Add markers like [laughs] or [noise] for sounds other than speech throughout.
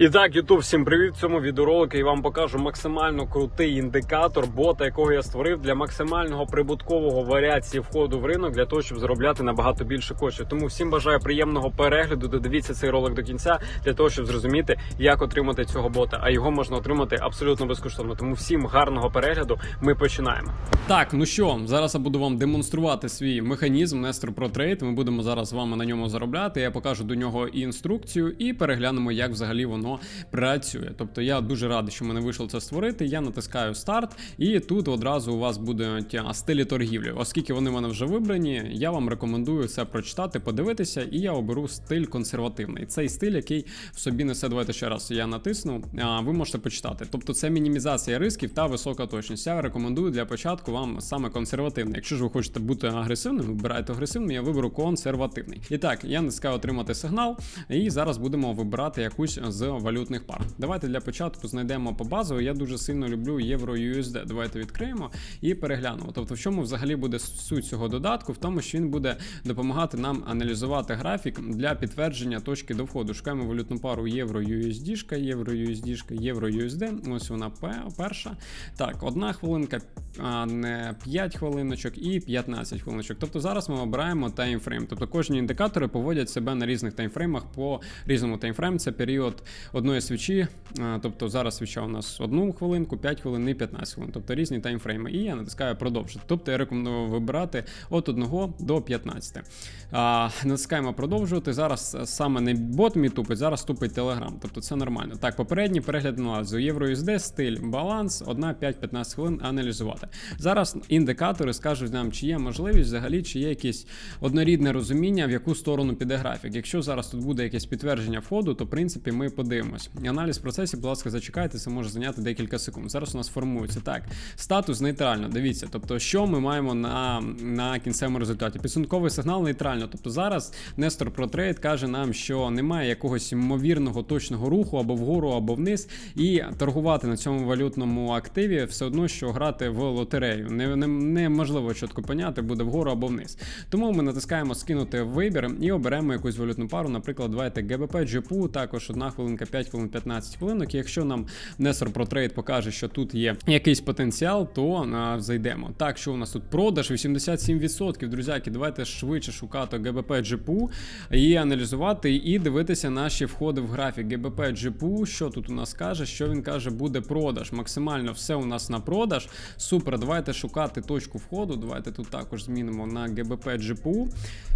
І так, Ютуб, всім привіт! В цьому відеоролику я вам покажу максимально крутий індикатор бота, якого я створив для максимального прибуткового варіації входу в ринок для того, щоб заробляти набагато більше коштів. Тому всім бажаю приємного перегляду. Додивіться цей ролик до кінця для того, щоб зрозуміти, як отримати цього бота. А його можна отримати абсолютно безкоштовно. Тому всім гарного перегляду. Ми починаємо. Так, ну що, зараз я буду вам демонструвати свій механізм Nestro Pro Trade. Ми будемо зараз з вами на ньому заробляти. Я покажу до нього і інструкцію, і переглянемо, як взагалі воно працює. Тобто я дуже радий, що мене вийшло це створити. Я натискаю старт, і тут одразу у вас будуть стилі торгівлі. Оскільки вони в мене вже вибрані, я вам рекомендую це прочитати, подивитися, і я оберу стиль консервативний. Цей стиль, який в собі несе, давайте ще раз я натисну. А ви можете почитати. Тобто це мінімізація рисків та висока точність. Я рекомендую для початку вам саме консервативний. Якщо ж ви хочете бути агресивним, вибирайте агресивний, я виберу консервативний. І так, я натискаю отримати сигнал, і зараз будемо вибирати якусь з валютних пар. Давайте для початку знайдемо по базову. Я дуже сильно люблю євро USD. Давайте відкриємо і переглянемо. Тобто, в чому взагалі буде суть цього додатку? В тому, що він буде допомагати нам аналізувати графік для підтвердження точки до входу. Шукаємо валютну пару євро USD, євро USD, євро USD. Ось вона пе- перша. Так, одна хвилинка, а не 5 хвилиночок і 15 хвилиночок. Тобто зараз ми обираємо таймфрейм. Тобто кожні індикатори поводять себе на різних таймфреймах по різному таймфрейм. Це період одної свічі. Тобто зараз свіча у нас одну хвилинку, 5 хвилин і 15 хвилин. Тобто різні таймфрейми. І я натискаю продовжити. Тобто я рекомендую вибирати від 1 до 15. А, натискаємо продовжувати. Зараз саме не бот мій тупить, зараз тупить Telegram. Тобто це нормально. Так, попередній перегляд аналізу. Євро USD, стиль, баланс, 1, 5-15 хвилин аналізувати. Зараз індикатори скажуть нам, чи є можливість взагалі, чи є якесь однорідне розуміння, в яку сторону піде графік. Якщо зараз тут буде якесь підтвердження входу, то в принципі ми подивимось. Аналіз процесів, будь ласка, зачекайте, це може зайняти декілька секунд. Зараз у нас формується так. Статус нейтрально. Дивіться, тобто, що ми маємо на, на кінцевому результаті. Підсумковий сигнал нейтрально. Тобто зараз Нестор ProTrade каже нам, що немає якогось ймовірного точного руху або вгору, або вниз, і торгувати на цьому валютному активі все одно, що грати в лотерею. Не, не, неможливо чітко поняти, буде вгору або вниз. Тому ми натискаємо скинути вибір і оберемо якусь валютну пару. Наприклад, давайте GBP, GPU, також 1 хвилинка, 5 хвилин, 15 хвилинок. Якщо нам Nestor ProTrade покаже, що тут є якийсь потенціал, то а, зайдемо. Так, що у нас тут продаж 87%. Друзяки, давайте швидше шукати GBP GPU і аналізувати, і дивитися наші входи в графік. GBP GPU, що тут у нас каже? Що він каже, буде продаж. Максимально все у нас на продаж. Супер, давайте шукати точку входу. Давайте тут також змінимо на GBP GPU.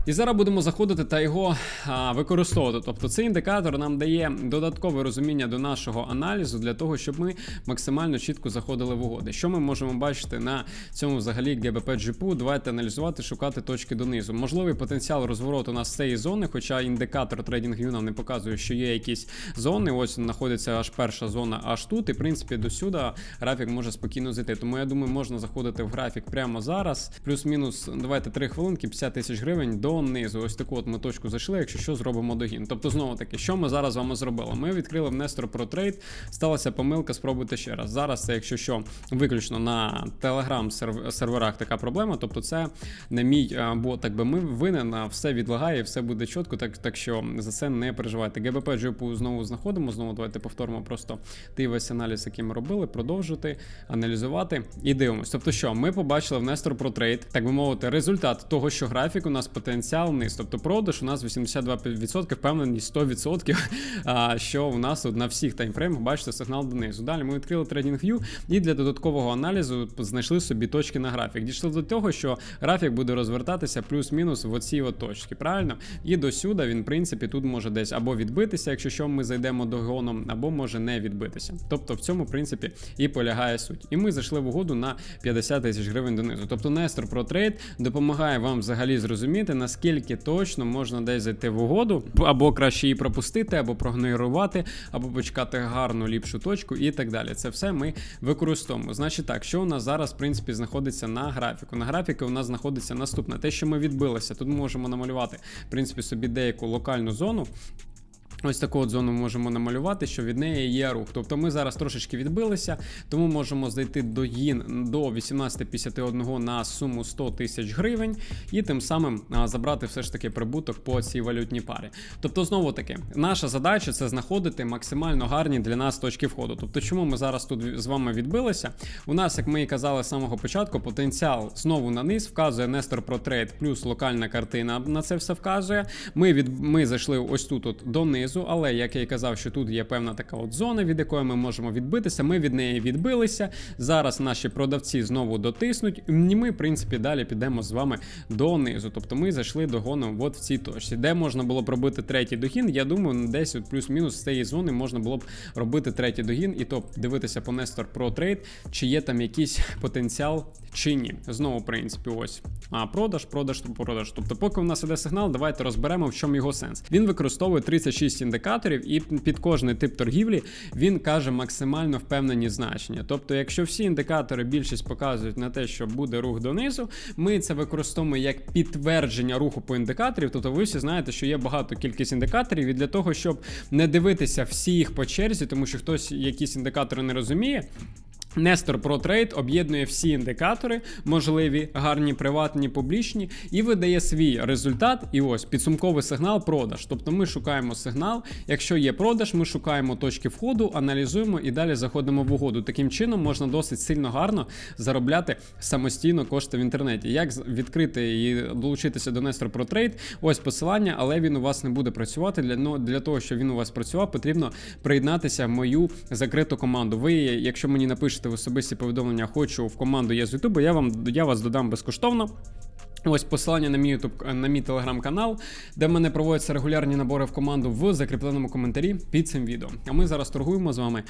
І зараз будемо заходити та його а, використовувати. Тобто цей індикатор нам дає додаткове розуміння до нашого аналізу для того, щоб ми максимально чітко заходили в угоди. Що ми можемо бачити на цьому взагалі GBP GPU? Давайте аналізувати, шукати точки донизу. Можливий потенціал розвороту у нас з цієї зони, хоча індикатор TradingView нам не показує, що є якісь зони. Ось знаходиться аж перша зона, аж тут. І в принципі до сюди графік може спокійно зайти. Тому я думаю, можна заходити в графік прямо зараз. Плюс-мінус, давайте 3 хвилинки, 50 тисяч гривень донизу. Ось таку от ми точку зайшли, якщо що, зробимо догін. Тобто, знову таки, що ми зараз з вами зробили? Ми відкрили в Nestro Pro Trade, сталася помилка, спробуйте ще раз. Зараз це, якщо що, виключно на Telegram серв- серверах така проблема. Тобто, це не мій а, бот, так би ми винен, все відлагає, все буде чітко, так, так що за це не переживайте. ГБП GPU знову знаходимо. Знову давайте повторимо просто той весь аналіз, який ми робили, продовжити, аналізувати і дивимось. Тобто, що ми побачили в Nestro Pro Trade, так би мовити, результат того, що графік у нас потенціал вниз. Тобто продаж у нас 82%, впевненість 100%, [laughs] а, що у нас на всіх таймфреймах бачите сигнал донизу. Далі ми відкрили TradingView і для додаткового аналізу знайшли собі точки на графік. Дійшли до того, що графік буде розвертатися плюс-мінус в оці от. Правильно? І до сюди він, в принципі, тут може десь або відбитися, якщо що ми зайдемо догоном, або може не відбитися. Тобто в цьому, в принципі, і полягає суть. І ми зайшли в угоду на 50 тисяч гривень донизу. Тобто Nestro Pro Trade допомагає вам взагалі зрозуміти, наскільки точно можна десь зайти в угоду, або краще її пропустити, або прогнорувати, або почекати гарну ліпшу точку і так далі. Це все ми використовуємо. Значить так, що у нас зараз, в принципі, знаходиться на графіку. На графіку у нас знаходиться наступне. Те, що ми відбилися, тут ми можемо намалювати, в принципі, собі деяку локальну зону. Ось таку от зону можемо намалювати, що від неї є рух. Тобто ми зараз трошечки відбилися, тому можемо знайти догін до 18.51 на суму 100 тисяч гривень, і тим самим забрати все ж таки прибуток по цій валютній парі. Тобто, знову таки, наша задача це знаходити максимально гарні для нас точки входу. Тобто, чому ми зараз тут з вами відбилися? У нас, як ми і казали з самого початку, потенціал знову на низ вказує Нестор про трейд, плюс локальна картина на це все вказує. Ми від ми зайшли ось тут от донизу, але як я і казав, що тут є певна така от зона, від якої ми можемо відбитися. Ми від неї відбилися. Зараз наші продавці знову дотиснуть. І ми, в принципі, далі підемо з вами донизу. Тобто ми зайшли догоном от в цій точці, де можна було б робити третій догін. Я думаю, десь плюс-мінус з цієї зони можна було б робити третій догін, і то дивитися по Nestор Pro Trade, чи є там якийсь [laughs] потенціал чи ні. Знову, в принципі, ось а продаж, продаж, продаж. Тобто, поки у нас іде сигнал, давайте розберемо, в чому його сенс. Він використовує 36 індикаторів, і під кожний тип торгівлі він каже максимально впевнені значення. Тобто, якщо всі індикатори більшість показують на те, що буде рух донизу, ми це використовуємо як підтвердження руху по індикаторів. Тобто, ви всі знаєте, що є багато кількість індикаторів, і для того, щоб не дивитися всі їх по черзі, тому що хтось якісь індикатори не розуміє. Нестор Pro Trade об'єднує всі індикатори, можливі, гарні, приватні, публічні, і видає свій результат. І ось підсумковий сигнал продаж. Тобто ми шукаємо сигнал. Якщо є продаж, ми шукаємо точки входу, аналізуємо і далі заходимо в угоду. Таким чином можна досить сильно гарно заробляти самостійно кошти в інтернеті. Як відкрити і долучитися до Nestro Pro Trade? Ось посилання, але він у вас не буде працювати. Для ну, для того, щоб він у вас працював, потрібно приєднатися в мою закриту команду. Ви, якщо мені напишете в особисті повідомлення, хочу в команду є з Ютубу, я я вас додам безкоштовно. Ось посилання на мій YouTube, на мій телеграм-канал, де в мене проводяться регулярні набори в команду в закріпленому коментарі під цим відео. А ми зараз торгуємо з вами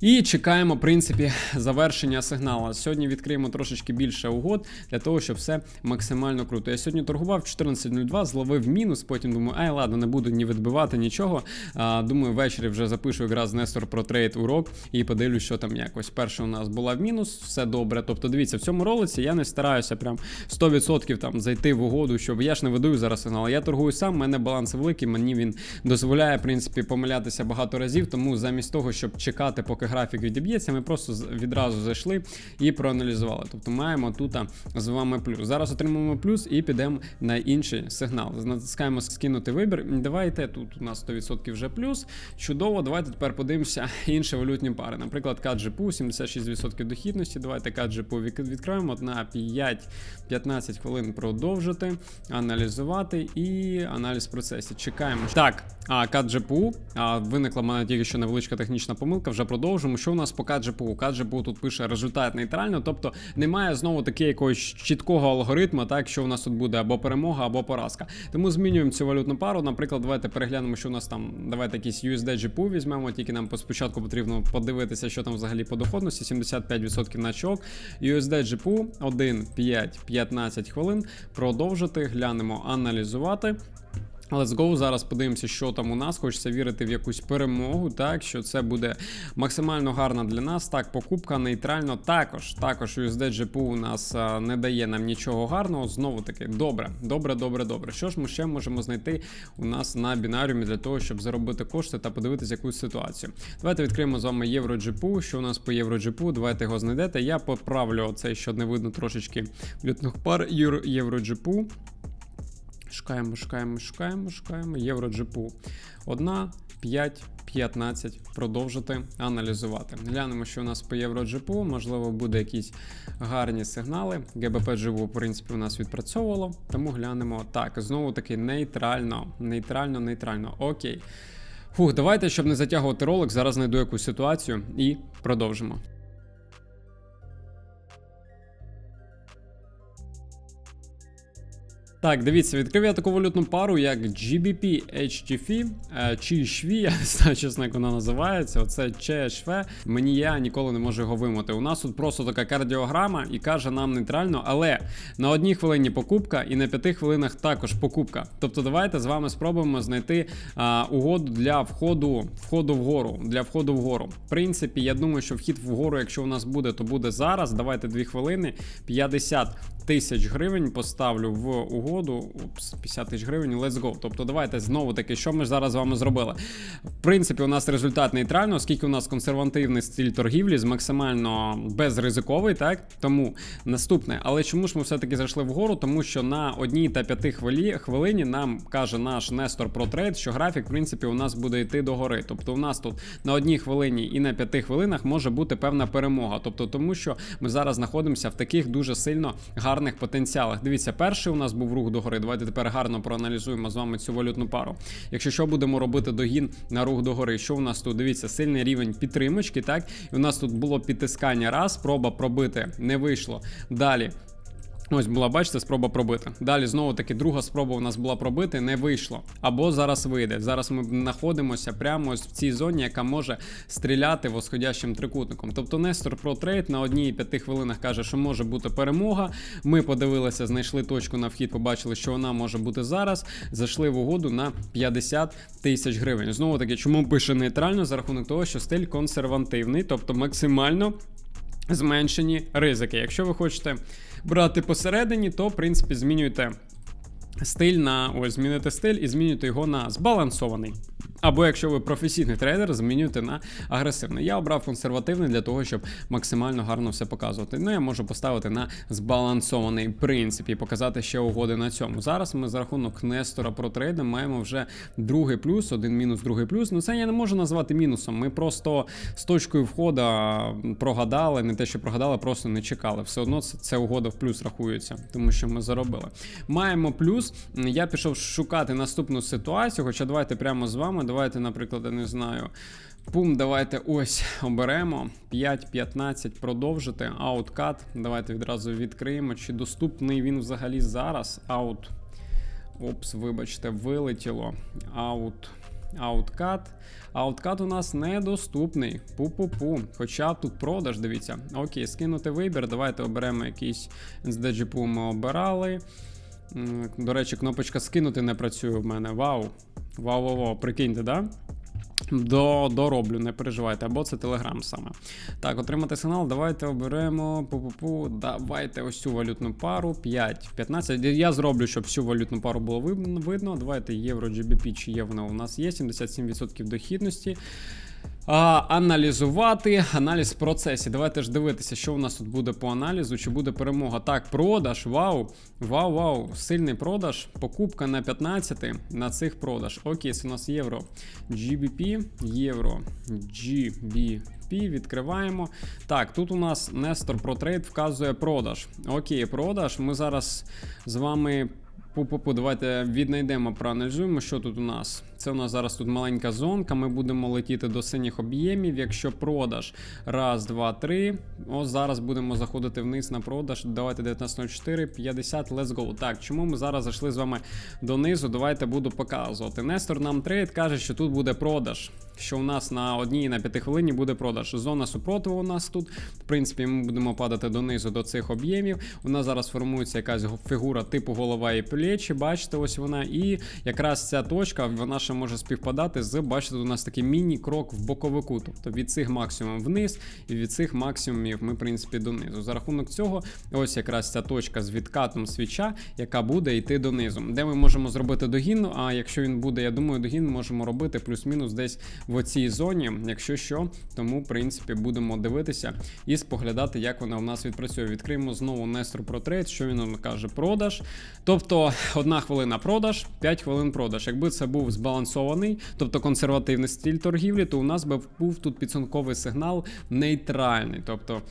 і чекаємо, в принципі, завершення сигналу. Сьогодні відкриємо трошечки більше угод для того, щоб все максимально круто. Я сьогодні торгував 14.02, зловив мінус. Потім думаю, ай, ладно, не буду ні відбивати нічого. А, Думаю, ввечері вже запишу якраз Нестор про трейд урок і подивлюсь, що там якось. Перше у нас була в мінус, все добре. Тобто, дивіться, в цьому ролиці я не стараюся прям 100% там зайти в угоду, щоб я ж не видаю зараз сигнал. Я торгую сам, в мене баланс великий, мені він дозволяє, в принципі, помилятися багато разів. Тому замість того, щоб чекати, поки графік відіб'ється, ми просто відразу зайшли і проаналізували. Тобто маємо тут з вами плюс. Зараз отримуємо плюс і підемо на інший сигнал. Натискаємо скинути вибір. Давайте тут у нас 100% вже плюс. Чудово, давайте тепер подивимося [laughs] інші валютні пари. Наприклад, CAD 76% дохідності. Давайте CAD відкриємо на 5-15 хвилин продовжити, аналізувати і аналіз процесів. Чекаємо. Так, а CAD а, виникла мене тільки що невеличка технічна помилка. Вже продовжимо. Що у нас по CAD GPU? Тут пише результат нейтрально, тобто немає знову таки якогось чіткого алгоритму, так що у нас тут буде або перемога, або поразка. Тому змінюємо цю валютну пару. Наприклад, давайте переглянемо, що у нас там. Давайте якийсь USD GPU візьмемо, тільки нам спочатку потрібно подивитися, що там взагалі по доходності. 75% на чок. USD GPU 1, 5, 15 хвилин. Продовжити, глянемо, аналізувати. Let's go, зараз подивимося, що там у нас. Хочеться вірити в якусь перемогу, так що це буде максимально гарно для нас. Так, покупка нейтрально. Також також USD GPU у нас а, не дає нам нічого гарного. Знову таки, добре, добре, добре, добре. Що ж ми ще можемо знайти у нас на бінаріумі для того, щоб заробити кошти та подивитися якусь ситуацію. Давайте відкриємо з вами Євро GPU. Що у нас по Євро GPU? Давайте його знайдете. Я поправлю цей, що не видно трошечки лютних пар Євро GPU. Шукаємо, шукаємо, шукаємо, шукаємо. Євро GPU. 1, 5, 15. Продовжити аналізувати. Глянемо, що у нас по Євро GPU. Можливо, буде якісь гарні сигнали. ГБП GPU, в принципі, у нас відпрацьовувало. Тому глянемо так. Знову таки нейтрально. Нейтрально, нейтрально. Окей. Фух, давайте, щоб не затягувати ролик, зараз знайду якусь ситуацію і продовжимо. Так, дивіться, відкрив я таку валютну пару, як GBP HTF, е, чи HV, я не знаю, чесно, як вона називається. Оце CHV. Мені я ніколи не можу його вимити. У нас тут просто така кардіограма і каже нам нейтрально, але на одній хвилині покупка і на п'яти хвилинах також покупка. Тобто, давайте з вами спробуємо знайти а, угоду для входу входу вгору. Для входу вгору. В принципі, я думаю, що вхід вгору, якщо у нас буде, то буде зараз. Давайте дві хвилини. 50 тисяч гривень поставлю в угоду. Упс, 50 тисяч гривень, let's go. Тобто, давайте знову таки, що ми зараз з вами зробили. В принципі, у нас результат нейтрально, оскільки у нас консервативний стиль торгівлі з максимально безризиковий, так тому наступне. Але чому ж ми все-таки зайшли вгору? Тому що на одній та п'яти хвилині нам каже наш Нестор ProTrade, що графік, в принципі, у нас буде йти догори. Тобто, у нас тут на одній хвилині і на п'яти хвилинах може бути певна перемога. Тобто, тому що ми зараз знаходимося в таких дуже сильно гарних потенціалах. Дивіться, перший у нас був рух догори. Давайте тепер гарно проаналізуємо з вами цю валютну пару. Якщо що будемо робити догін на рух догори, що у нас тут? Дивіться, сильний рівень підтримочки, так і у нас тут було підтискання раз, спроба пробити не вийшло. Далі. Ось була, бачите, спроба пробити. Далі знову таки друга спроба у нас була пробити, не вийшло. Або зараз вийде. Зараз ми знаходимося прямо ось в цій зоні, яка може стріляти восходящим трикутником. Тобто Нестор про трейд на одній п'яти хвилинах каже, що може бути перемога. Ми подивилися, знайшли точку на вхід, побачили, що вона може бути зараз. Зайшли в угоду на 50 тисяч гривень. Знову таки, чому пише нейтрально за рахунок того, що стиль консервативний, тобто максимально зменшені ризики. Якщо ви хочете брати посередині, то в принципі змінюйте стиль на ось змінити стиль і змінюйте його на збалансований. Або якщо ви професійний трейдер, змінюйте на агресивний. Я обрав консервативний для того, щоб максимально гарно все показувати. Ну я можу поставити на збалансований принцип і показати ще угоди на цьому. Зараз ми за рахунок Нестора про трейда маємо вже другий плюс, один мінус, другий плюс. Ну це я не можу назвати мінусом. Ми просто з точкою входу прогадали, не те, що прогадали, просто не чекали. Все одно це, це угода в плюс рахується, тому що ми заробили. Маємо плюс. Я пішов шукати наступну ситуацію, хоча давайте прямо з вами. Давайте, наприклад, я не знаю. Пум, давайте ось оберемо 5.15 продовжити. Ауткат. Давайте відразу відкриємо. Чи доступний він взагалі зараз? Аут. Опс, вибачте, вилетіло. Аут. Ауткат. Ауткат у нас недоступний. Пу-пу-пу. Хоча тут продаж, дивіться. Окей, скинути вибір. Давайте оберемо якийсь SDGPU ми обирали. До речі, кнопочка скинути не працює в мене. Вау. Вау, вау, вау, прикиньте, да? До, дороблю, не переживайте, або це Телеграм саме. Так, отримати сигнал, давайте оберемо. Пу-пу-пу, давайте ось цю валютну пару. 5, 15. Я зроблю, щоб всю валютну пару було видно. Давайте євро GBP, чи є вона у нас є. 77% дохідності. Аналізувати аналіз в процесі. Давайте ж дивитися, що у нас тут буде по аналізу, чи буде перемога. Так, продаж. Вау! Вау, вау! Сильний продаж. Покупка на 15 на цих продаж. Окей, це у нас євро. GBP, євро, GBP. Відкриваємо. Так, тут у нас Нестор ProTrade вказує продаж. Окей, продаж. Ми зараз з вами. Пу-пу-пу, давайте віднайдемо, проаналізуємо, що тут у нас. Це у нас зараз тут маленька зонка. Ми будемо летіти до синіх об'ємів. Якщо продаж, раз, два, три. Ось зараз будемо заходити вниз на продаж. Давайте 19.04, 50, let's go. Так, чому ми зараз зайшли з вами донизу? Давайте буду показувати. Нестор нам трейд каже, що тут буде продаж. Що у нас на одній на п'яти хвилині буде продаж. Зона супротиву у нас тут. В принципі, ми будемо падати донизу до цих об'ємів. У нас зараз формується якась фігура типу голова і плечі. Бачите, ось вона. І якраз ця точка, вона ще може співпадати з, бачите, у нас такий міні-крок в боковику. Тобто від цих максимумів вниз, і від цих максимумів ми, в принципі, донизу. За рахунок цього, ось якраз ця точка з відкатом свіча, яка буде йти донизу. Де ми можемо зробити догін? А якщо він буде, я думаю, догін можемо робити плюс-мінус десь в оцій зоні. Якщо що, тому в принципі будемо дивитися і споглядати, як вона у нас відпрацює. Відкриємо знову Нестор про трейд, що він нам каже, продаж. Тобто одна хвилина продаж, 5 хвилин продаж. Якби це був збалансований, тобто консервативний стиль торгівлі, то у нас би був тут підсумковий сигнал нейтральний. Тобто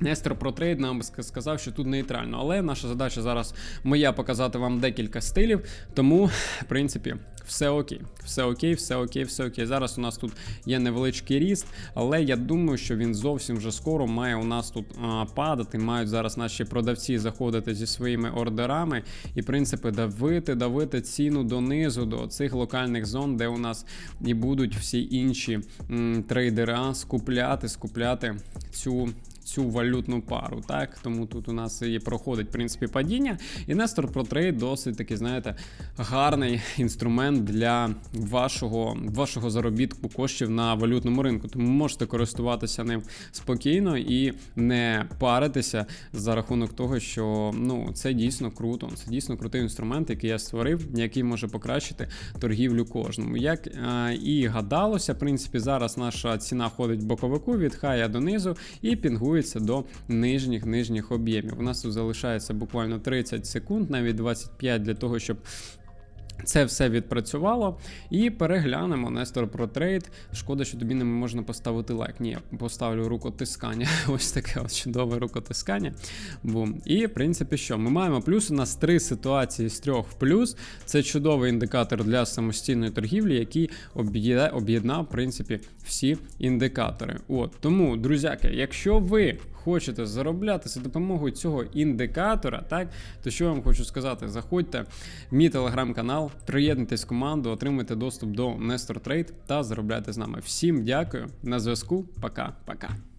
Нестор про трейд нам сказав, що тут нейтрально. Але наша задача зараз моя показати вам декілька стилів. Тому, в принципі, все окей. Все окей, все окей, все окей. Зараз у нас тут є невеличкий ріст, але я думаю, що він зовсім вже скоро має у нас тут а, падати. Мають зараз наші продавці заходити зі своїми ордерами і, в принципі, давити, давити ціну донизу, до цих локальних зон, де у нас і будуть всі інші м, трейдера скупляти, скупляти цю цю валютну пару. Так, тому тут у нас і проходить в принципі падіння. І Нестор ProTrade досить таки, знаєте, гарний інструмент для вашого, вашого заробітку коштів на валютному ринку. Тому можете користуватися ним спокійно і не паритися за рахунок того, що ну це дійсно круто. Це дійсно крутий інструмент, який я створив, який може покращити торгівлю кожному. Як е, і гадалося, в принципі, зараз наша ціна ходить в боковику від хая донизу і пінгується до нижніх нижніх об'ємів. У нас тут залишається буквально 30 секунд, навіть 25 для того, щоб це все відпрацювало. І переглянемо Нестор ProTrade. Шкода, що тобі не можна поставити лайк. Ні, я поставлю рукотискання. [laughs] Ось таке от чудове рукотискання. Бум. І в принципі, що? Ми маємо плюс. У нас три ситуації з трьох в плюс. Це чудовий індикатор для самостійної торгівлі, який об'єднав, в принципі, всі індикатори. От тому, друзяки, якщо ви хочете заробляти за допомогою цього індикатора, так то що я вам хочу сказати? Заходьте в мій телеграм-канал, приєднуйтесь в команду, отримуйте доступ до Nestor Trade та заробляйте з нами. Всім дякую на зв'язку. Пока-пока.